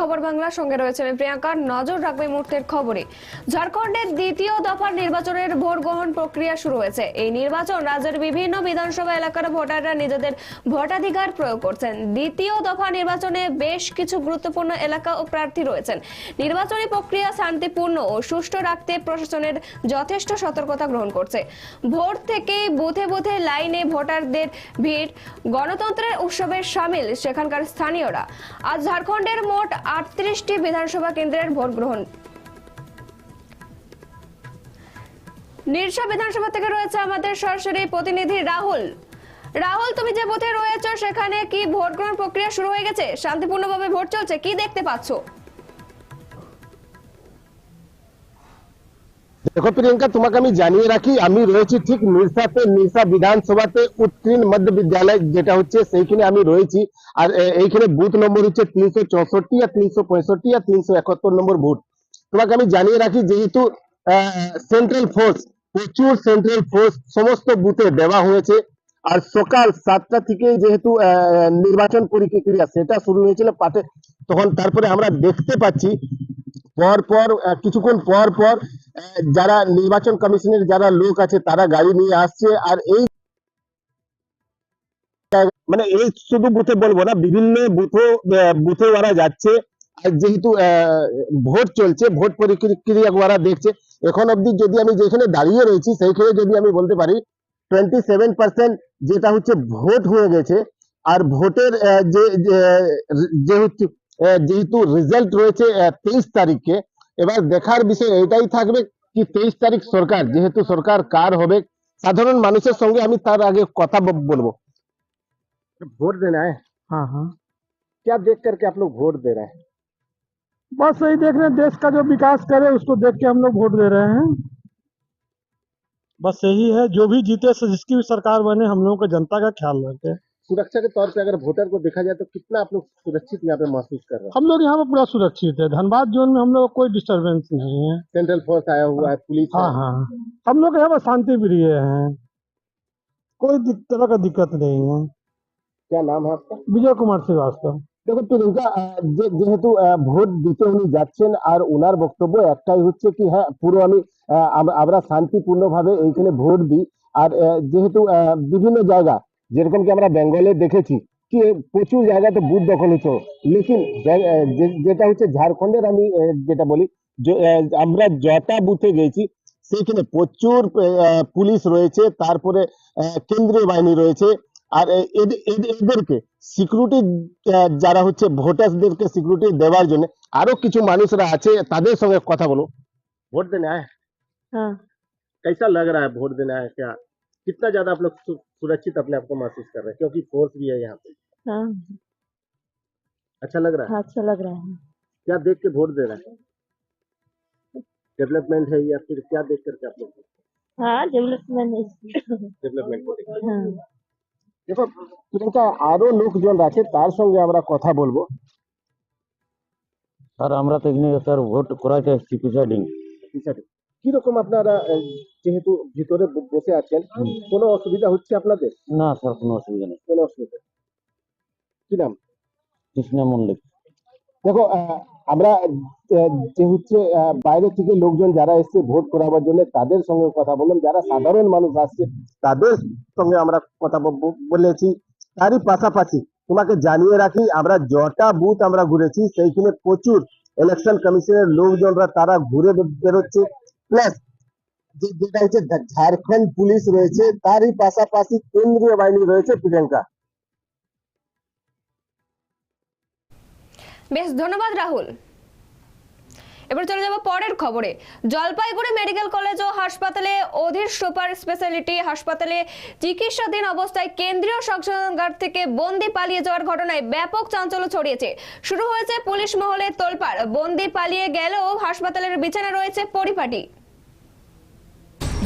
খবর বাংলার সঙ্গে রয়েছে। আমি প্রিয়াঙ্কা, নজর রাখবে মুহূর্তের খবরে ঝাড়খণ্ডের দ্বিতীয় দফার নির্বাচনের ভোট গ্রহণ প্রক্রিয়া শুরু হয়েছে। এই নির্বাচন রাজ্যের বিভিন্ন বিধানসভা এলাকার ভোটাররা নিজেদের ভোটাধিকার প্রয়োগ করছেন। দ্বিতীয় দফা নির্বাচনে বেশ কিছু গুরুত্বপূর্ণ এলাকা ও প্রার্থী রয়েছেন। নির্বাচনী প্রক্রিয়া শান্তিপূর্ণ ও সুষ্ঠু রাখতে প্রশাসনের যথেষ্ট সতর্কতা গ্রহণ করছে। ভোট থেকে বুথে বুথে লাইনে ভোটারদের ভিড়, গণতন্ত্রের উৎসবের সামিল সেখানকার স্থানীয়রা। আজ ঝাড়খণ্ডের মোট আটত্রিশটি বিধানসভা কেন্দ্রের ভোট গ্রহণ। নির্সা বিধানসভা থেকে রয়েছে আমাদের সরাসরি প্রতিনিধি রাহুল। রাহুল, তুমি যে বুথে রয়েছ, সেখানে কি ভোট গ্রহণ প্রক্রিয়া শুরু হয়ে গেছে? শান্তিপূর্ণভাবে ভোট চলছে, কি দেখতে পাচ্ছো? দেখো প্রিয়াঙ্কা, তোমাকে আমি জানিয়ে রাখি, আমি রয়েছি ঠিক নিরসাতে, নিরসা বিধানসভাতে উত্তীর্ণ মধ্য বিদ্যালয়, যেটা হচ্ছে সেইখানে আমি রয়েছি। আর এইখানে বুথ নম্বর হচ্ছে তিনশো চৌষট্টি আর তিনশো পঁয়ষট্টি আর তিনশো একাত্তর নম্বর বুথ তোমাকে আমি জানিয়ে রাখি, যেহেতু সেন্ট্রাল ফোর্স প্রচুর সেন্ট্রাল ফোর্স সমস্ত বুথে দেওয়া হয়েছে। আর সকাল সাতটা থেকে যেহেতু নির্বাচন প্রক্রিয়া, সেটা শুরু হয়েছিল পাটে তখন তারপরে আমরা দেখতে পাচ্ছি পর পর কিছুক্ষণ পর পর যারা নির্বাচন কমিশনের যারা লোক আছে তারা গাড়ি নিয়ে আসছে। আর এই মানে এই শুধু বুথে বলব না বিভিন্ন বুথে বুথে ওরা যাচ্ছে। যেহেতু ভোট চলছে ভোট প্রক্রিয়া ওরা দেখছে। এখন অবধি যদি আমি যেখানে দাঁড়িয়ে রয়েছি সেইখানে যদি আমি বলতে পারি টোয়েন্টি সেভেন পার্সেন্ট যেটা হচ্ছে ভোট হয়ে গেছে। আর ভোটের যে যে- আহ, যেহেতু রেজাল্ট রয়েছে তেইশ তারিখে এবার দেখার বিষয় এটাই থাকবে কি তেইশ তারিখ সরকার যেহেতু সরকার কার হবে সাধারণ মানুষের সঙ্গে আমি তার আগে কথা ব- বলবো वोट देना है हाँ हाँ क्या देख करके आप लोग वोट दे रहे हैं बस यही देख रहे हैं देश का जो विकास करे उसको देख के हम लोग वोट दे रहे हैं बस यही है जो भी जीते से जिसकी भी सरकार बने हम लोगों को जनता का ख्याल रखे सुरक्षा के तौर पे अगर वोटर को देखा जाए तो कितना आप लोग सुरक्षित यहाँ पे महसूस कर रहे हैं हम लोग यहाँ पे पूरा सुरक्षित है धनबाद जोन में हम लोग को कोई डिस्टरबेंस नहीं है सेंट्रल फोर्स आया हुआ है पुलिस हाँ है। हाँ हम लोग यहाँ पर शांति प्रिय हैं कोई दिक- तरह का दिक्कत नहीं है क्या नाम है आपका विजय कुमार श्रीवास्तव দেখো প্রিয়ঙ্কা আহ, যে- যেহেতু আহ, ভোট দিতে উনি যাচ্ছেন আর ওনার বক্তব্য একটাই হচ্ছে কি হ্যাঁ পুরো আমি আহ, আম- আমরা শান্তিপূর্ণভাবে এইখানে ভোট দিই আর আহ, যেহেতু আহ, বিভিন্ন জায়গা যেরকম কি আমরা বেঙ্গলে দেখেছি কি প্রচুর জায়গাতে বুথ দখল হচ্ছে লেকিন যে- আহ, যে- যেটা হচ্ছে ঝাড়খণ্ডের আমি আহ, যেটা বলি যে, আহ, আমরা যটা বুথে গেছি সেখানে প্রচুর আহ, পুলিশ রয়েছে তারপরে আহ, কেন্দ্রীয় বাহিনী রয়েছে আর এ- এদের- এদের- এদেরকে সিকিউরিটি যারা হচ্ছে ভোটারদেরকে সিকিউরিটি দেওয়ার জন্য আরো কিছু মানুষরা আছে তাদের সঙ্গে কথা বলো वोट देने आए हाँ कैसा लग रहा है वोट देने आए क्या कितना ज़्यादा आप लोग सुरक्षित अपने आप को महसूस कर रहे हैं? क्योंकि फोर्स भी है यहाँ पे। हाँ। अच्छा लग रहा है? हाँ, अच्छा लग रहा है। क्या देख के वोट दे रहा है? डेवलपमेंट है या फिर क्या देख करके आप लोग हाँ? डेवलपमेंट डेवलपमेंट हाँ। देखो। प्रियंका आरो लोक जो राचे तो কীরকম আপনারা যেহেতু ভিতরে বসে আছেন কোনো অসুবিধা হচ্ছে আপনাদের? না স্যার কোনো অসুবিধা নেই। কোনো অসুবিধা কি নাম? কৃষ্ণা মল্লিক। দেখো আমরা যে হচ্ছে বাইরে থেকে লোকজন যারা এসছে ভোট করাবার জন্য তাদের সঙ্গে কথা বললাম। যারা সাধারণ মানুষ আসছে তাদের সঙ্গে আমরা কথা বলেছি। তারই পাশাপাশি তোমাকে জানিয়ে রাখি আমরা যটা বুথ আমরা ঘুরেছি সেইখানে প্রচুর ইলেকশন কমিশনের লোকজনরা তারা ঘুরে বেরোচ্ছে। প্লাস যেটা হচ্ছে ঝা- ঝাড়খণ্ড পুলিশ রয়েছে, তারই পাশাপাশি কেন্দ্রীয় বাহিনী রয়েছে প্রিয়াঙ্কা। বেশ, ধন্যবাদ রাহুল। এবার চলে যাব পরের খবরে। জলপাইগুড়ি মেডিকেল কলেজ ও হাসপাতালে অধীর সুপার স্পেশালিটি হাসপাতালে চিকিৎসাধীন অবস্থায় কেন্দ্রীয় সংশোধনাগার থেকে বন্দি পালিয়ে যাওয়ার ঘটনায় ব্যাপক চাঞ্চল্য ছড়িয়েছে। শুরু হয়েছে পুলিশ মহলে তোলপাড়। বন্দি পালিয়ে গেলেও হাসপাতালের বিছানা রয়েছে পরিপাটি।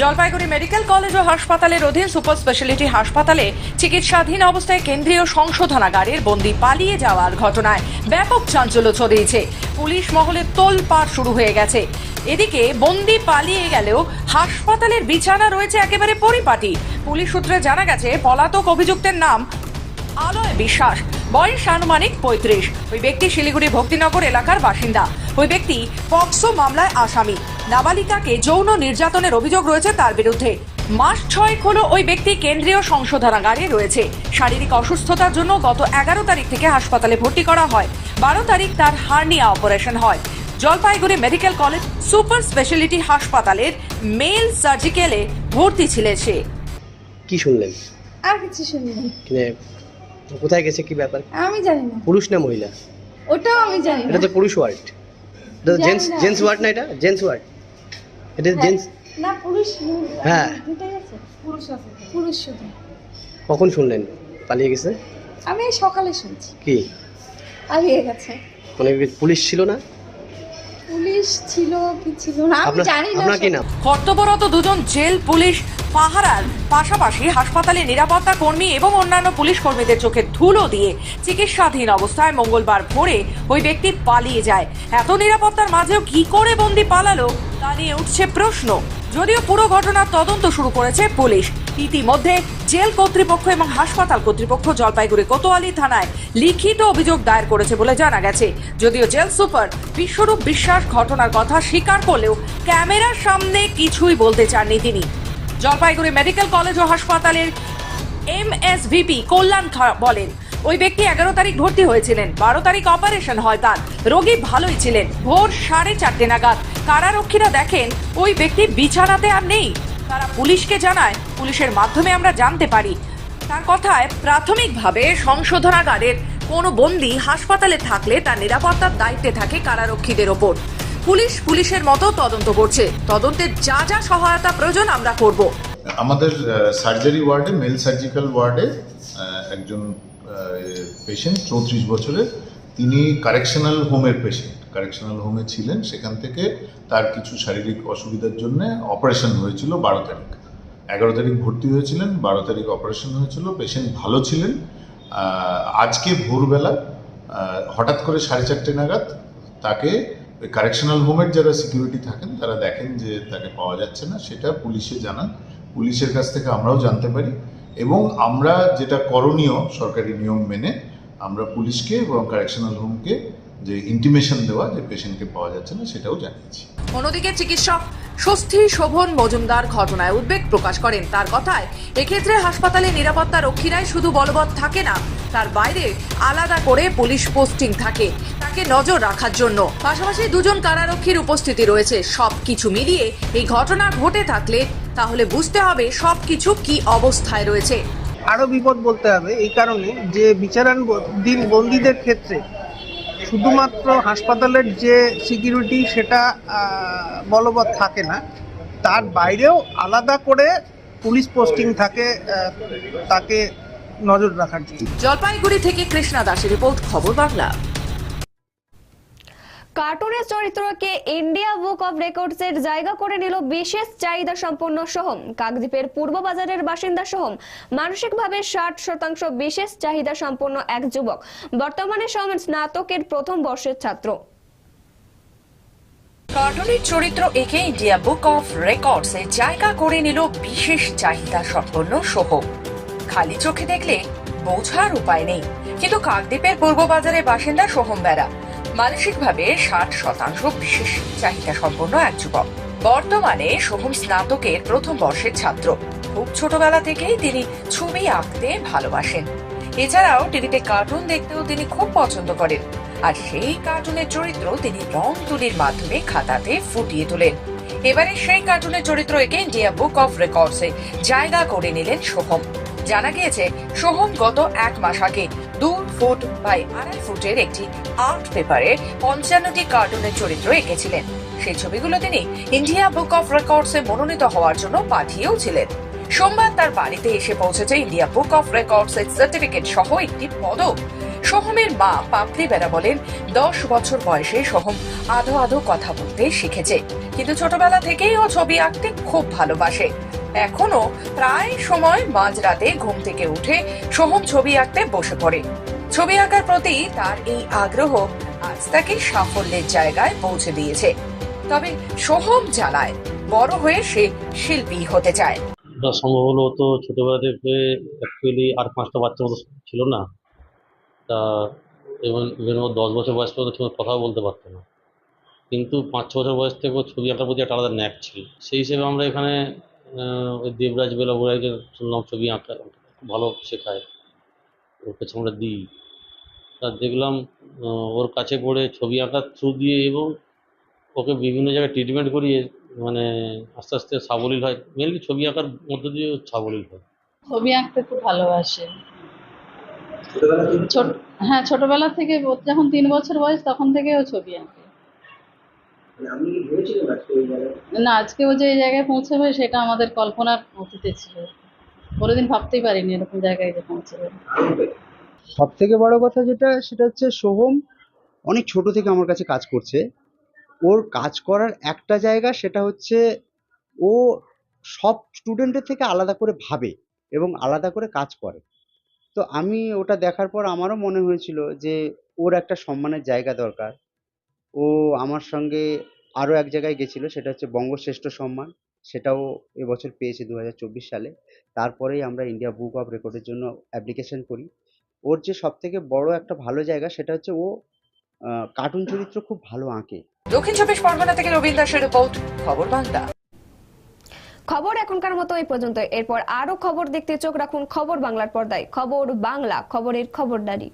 জলপাইগুড়ি মেডিকেল কলেজ ও হাসপাতালের অধীন সুপার স্পেশালিটি হাসপাতালে চিকিৎসাধীন অবস্থায় কেন্দ্রীয় সংশোধনাগারের বন্দি পালিয়ে যাওয়ার ঘটনায় ব্যাপক চাঞ্চল্য ছড়িয়েছে। পুলিশ মহলে তোলপাড় শুরু হয়ে গেছে। এদিকে বন্দি পালিয়ে গেলেও হাসপাতালের বিছানা রয়েছে একেবারে পরিপাটি। পুলিশ সূত্রে জানা গেছে, পলাতক অভিযুক্তের নাম আলয় বিশ্বাস। বয়স আনুমানিক পঁয়ত্রিশ। ওই ব্যক্তি শিলিগুড়ি ভক্তিনগর এলাকার বাসিন্দা। ওই ব্যক্তি পক্সো মামলায় আসামি। নাবালিকাকে যৌন নির্যাতনের অভিযোগ রয়েছে তার বিরুদ্ধে। মাস ছয়েক হলো ওই ব্যক্তি কেন্দ্রীয় সংশোধনাগারে রয়েছে। শারীরিক অসুস্থতার জন্য গত এগারো তারিখ থেকে হাসপাতালে ভর্তি করা হয়। বারো তারিখ তার হার্নিয়া অপারেশন হয়। Jalpaiguri medical college super speciality হাসপাতালের মেল সার্জিক্যালে ভর্তি ছিলেন সে। কি শুনলেন? আর কিছু শুনিনি কিনে কোথায় গেছে কি ব্যাপার? আমি জানি না। পুরুষ না মহিলা? ওটাও আমি জানি এটা তো পুরুষ ওয়ার্ড। এটা জানি জেন্টস জেন্টস ওয়ার্ড না এটা? Gents ward. এটা হ্যাঁ। জেন্টস না পুরুষ হ্যাঁ। দুটাই আছে। পুরুষ আছে। পুরুষ শুধু। কখন শুনলেন? পালিয়ে গেছে? আমি সকালে শুনছি। কি? পালিয়ে গেছে। মানে পুলিশ ছিল না? পুলিশ ছিল কি ছিল না? আমি জানি না আপনার কি নাম? কর্তব্যরত দুজন জেল পুলিশ পাহারার পাশাপাশি হাসপাতালে নিরাপত্তা কর্মী এবং অন্যান্য পুলিশ কর্মীদের চোখে ধুলো দিয়ে চিকিৎসাধীন অবস্থায় মঙ্গলবার ভোরে ওই ব্যক্তি পালিয়ে যায়। এত নিরাপত্তার মাঝেও কি করে বন্দি পালালো তা নিয়ে উঠছে প্রশ্ন। যদিও পুরো ঘটনার তদন্ত শুরু করেছে পুলিশ। ইতিমধ্যে জেল কর্তৃপক্ষ এবং হাসপাতাল কর্তৃপক্ষ জলপাইগুড়ি কোতোয়ালি থানায় লিখিত অভিযোগ দায়ের করেছে বলে জানা গেছে। যদিও জেল সুপার বিশ্বরূপ বিশ্বাস ঘটনার কথা স্বীকার করলেও ক্যামেরার সামনে কিছুই বলতে চাননি তিনি। জলপাইগুড়ি মেডিকেল কলেজ ও হাসপাতালের এম এস এমএসভিপি কল্যাণ বলেন, ওই ব্যক্তি এগারো তারিখ ভর্তি হয়েছিলেন, বারো তারিখ অপারেশন হয় তার। রোগী ভালোই ছিলেন, ভোর সাড়ে চারটে নাগাদ। কারারক্ষীরা দেখেন, ওই ব্যক্তি বিছানাতে আর নেই। তারা পুলিশকে জানায়, পুলিশের মাধ্যমে আমরা জানতে পারি। তার কথায়, প্রাথমিকভাবে সংশোধনাগারের কোনো বন্দি হাসপাতালে থাকলে তার নিরাপত্তার দায়িত্বে থাকে কারারক্ষীদের ওপর। পুলিশ পুলিশের মতো তদন্ত করছে। তদন্তের যা যা সহায়তা প্রয়োজন আমরা করব। আমাদের সার্জারি ওয়ার্ডে, মেল সার্জিক্যাল ওয়ার্ডে একজন পেশেন্ট চৌত্রিশ বছরের। তিনি কারেকশনাল হোমের পেশেন্ট কারেকশনাল হোমে ছিলেন, সেখান থেকে তার কিছু শারীরিক অসুবিধার জন্য অপারেশন হয়েছিল বারো তারিখ। এগারো তারিখ ভর্তি হয়েছিলেন, বারো তারিখ অপারেশন হয়েছিল পেশেন্ট ভালো ছিলেন। আজকে ভোরবেলা হঠাৎ করে সাড়ে চারটে নাগাদ তাকে কারেকশনাল হোমের যারা সিকিউরিটি থাকেন, তারা দেখেন যে তাকে পাওয়া যাচ্ছে না, সেটা পুলিশে জানান। পুলিশের কাছ থেকে আমরাও জানতে পারি এবং আমরা যেটা করণীয় সরকারি নিয়ম মেনে, আমরা পুলিশকে এবং কারেকশনাল হোমকে যে ইন্টিমেশন দেওয়া যে পেশেন্টকে পাওয়া যাচ্ছে না সেটাও জানিয়েছি। অন্যদিকে চিকিৎসক স্বস্তি শোভন মজুমদার ঘটনায় উদ্বেগ প্রকাশ করেন। তার কথায় এক্ষেত্রে হাসপাতালে নিরাপত্তা রক্ষীরাই শুধু বলবৎ থাকে না তার বাইরে আলাদা করে পুলিশ পোস্টিং থাকে তাকে নজর রাখার জন্য। পাশাপাশি দুজন কারারক্ষীর উপস্থিতি রয়েছে। সবকিছু মিলিয়ে এই ঘটনা ঘটে থাকলে তাহলে বুঝতে হবে সবকিছু কি অবস্থায় রয়েছে। আরও বিপদ বলতে হবে এই কারণে যে বিচারান দিন বন্দীদের ক্ষেত্রে শুধুমাত্র হাসপাতালের যে সিকিউরিটি সেটা বলবৎ থাকে না, তার বাইরেও আলাদা করে পুলিশ পোস্টিং থাকে তাকে নজর রাখার জন্য। জলপাইগুড়ি থেকে কৃষ্ণা দাসের রিপোর্ট, খবর বাংলা। কার্টুনের চরিত্রকে ইন্ডিয়া বুক অব রেকর্ডসের জায়গা করে নিল বিশেষ চাহিদা সম্পন্ন সোহম। কাকদ্বীপের পূর্ব বাজারের বাসিন্দা সোহম মানসিকভাবে ষাট শতাংশ বিশেষ চাহিদা সম্পন্ন এক যুবক। বর্তমানে সোহম স্নাতকের প্রথম বর্ষের ছাত্র। কার্টুনের চরিত্র একে ইন্ডিয়া বুক অফ রেকর্ডস এ জায়গা করে নিল বিশেষ চাহিদা সম্পন্ন সোহম। খালি চোখে দেখলে বোঝার উপায় নেই। কিন্তু কাকদ্বীপের পূর্ব বাজারের বাসিন্দা সোহম বেড়া মানসিকভাবে ষাট শতাংশ বিশেষ চাহিদা সম্পন্ন এক যুবক। বর্তমানে সোহম স্নাতকের প্রথম বর্ষের ছাত্র। খুব ছোটবেলা থেকেই তিনি ছবি আঁকতে ভালোবাসেন। এছাড়াও টিভিতে কার্টুন দেখতেও তিনি খুব পছন্দ করেন। আর সেই কার্টুনের চরিত্র তিনি রং তুলির মাধ্যমে খাতাতে ফুটিয়ে তোলেন। এবারে সেই কার্টুনের চরিত্র একে ইন্ডিয়া বুক অফ রেকর্ডসে জায়গা করে নিলেন সোহম জানা গিয়েছে সোহম গত এক মাস আগে দু ফুট বাই আড়াই ফুটের একটি আর্ট পেপারে পঞ্চান্নটি কার্টুনের চরিত্র এঁকেছিলেন। সেই ছবিগুলো তিনি ইন্ডিয়া বুক অফ রেকর্ডসে মনোনীত হওয়ার জন্য পাঠিয়েও ছিলেন সোমবার তার বাড়িতে এসে পৌঁছেছে ইন্ডিয়া বুক অফ রেকর্ডস এর সার্টিফিকেট সহ একটি পদক। সোহমের মা পাপড়ি বেড়া বলেন, দশ বছর বয়সে সোহম আধো আধো কথা বলতে শিখেছে। কিন্তু ছোটবেলা থেকেই ও ছবি আঁকতে খুব ভালোবাসে। এখনও প্রায় সময় মাঝরাতে ঘুম থেকে উঠে সোহম ছবি আঁকতে বসে পড়ে। ছবি আঁকার প্রতি তার এই আগ্রহ আজ তাকে সাফল্যের জায়গায় পৌঁছে দিয়েছে। তবে সোহম জানায় বড় হয়ে সে শিল্পী হতে চায়। এটা সম্ভব হলো তো ছোটবেলা থেকে অ্যাকচুয়ালি আর পাঁচটা বাচ্চা মতো ছিল না। তা এবং দশ বছর বয়স পর্যন্ত কথাও বলতে পারতো না। কিন্তু পাঁচ, ছ বছর বয়স থেকে ছবি আঁকার প্রতি একটা আলাদা ন্যাক ছিল। সেই হিসেবে আমরা এখানে ওই দেবরাজ বেলা বেলাবুড়াইকে শুনলাম ছবি আঁকা খুব ভালো শেখায়। ওর কাছে আমরা দিই। তা দেখলাম ওর কাছে পড়ে ছবি আঁকার থ্রু দিয়ে এবং ওকে বিভিন্ন জায়গায় ট্রিটমেন্ট করিয়ে মানে আস্তে আস্তে সাবলীল হয়। মেনলি ছবি আঁকার মধ্য দিয়ে ও সাবলীল হয়। ছবি আঁকতে খুব ভালোবাসে। ছোট হ্যাঁ ছোটবেলা থেকে ওর যখন তিন বছর বয়স তখন থেকে ও ছবি আঁকে। না আজকে ও যে এই জায়গায় পৌঁছাবে সেটা আমাদের কল্পনার অতীতে ছিল। কোনোদিন ভাবতেই পারিনি এরকম জায়গায় যে পৌঁছাবে। সব থেকে বড় কথা যেটা সেটা হচ্ছে সোহম অনেক ছোট থেকে আমার কাছে কাজ করছে। ওর কাজ করার একটা জায়গা সেটা হচ্ছে ও সব স্টুডেন্টের থেকে আলাদা করে ভাবে এবং আলাদা করে কাজ করে। তো আমি ওটা দেখার পর আমারও মনে হয়েছিল যে ওর একটা সম্মানের জায়গা দরকার। ও আমার সঙ্গে আরও এক জায়গায় গেছিল সেটা হচ্ছে বঙ্গশ্রেষ্ঠ সম্মান। সেটাও এবছর পেয়েছে দু হাজার চব্বিশ সালে। তারপরেই আমরা ইন্ডিয়া বুক অফ রেকর্ডের জন্য অ্যাপ্লিকেশন করি। ওর যে সব থেকে বড় একটা ভালো জায়গা সেটা হচ্ছে ও কার্টুন চরিত্র খুব ভালো আঁকে। দক্ষিণ চব্বিশ পরগনা থেকে রবীন্দ্র দাসের রিপোর্ট খবর বাংলা। খবর এখনকার মতো এই পর্যন্ত। এরপর আরও খবর দেখতে চোখ রাখুন খবর বাংলার পর্দায়। খবর বাংলা খবরের খবরদারি।